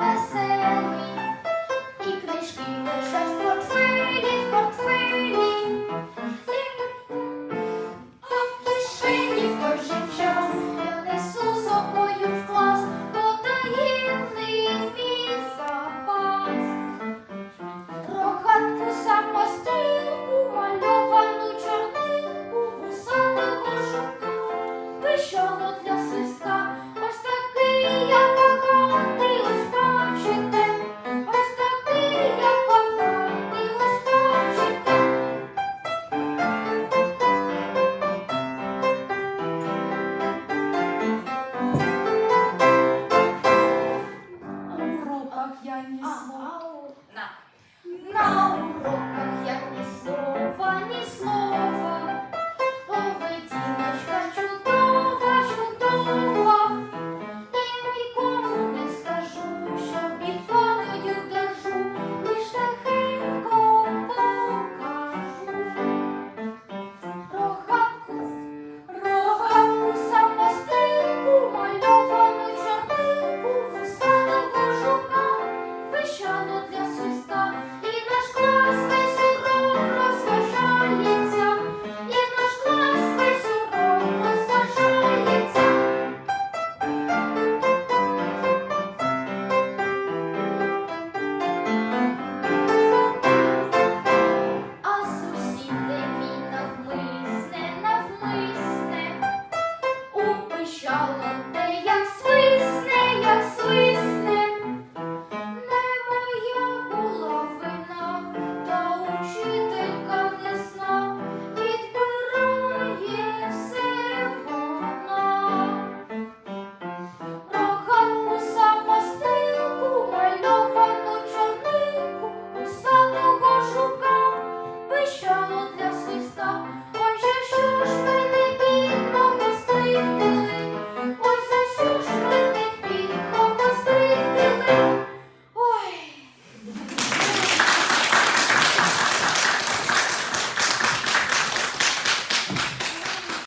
веселі, і книжки лежать в портфелі, в портфелі, той же час несу собою в клас потаємний мій запас, рогатку самостилку, мальовану чорнилку, гусатого шука, пищало для свиста. Não. Não. Não.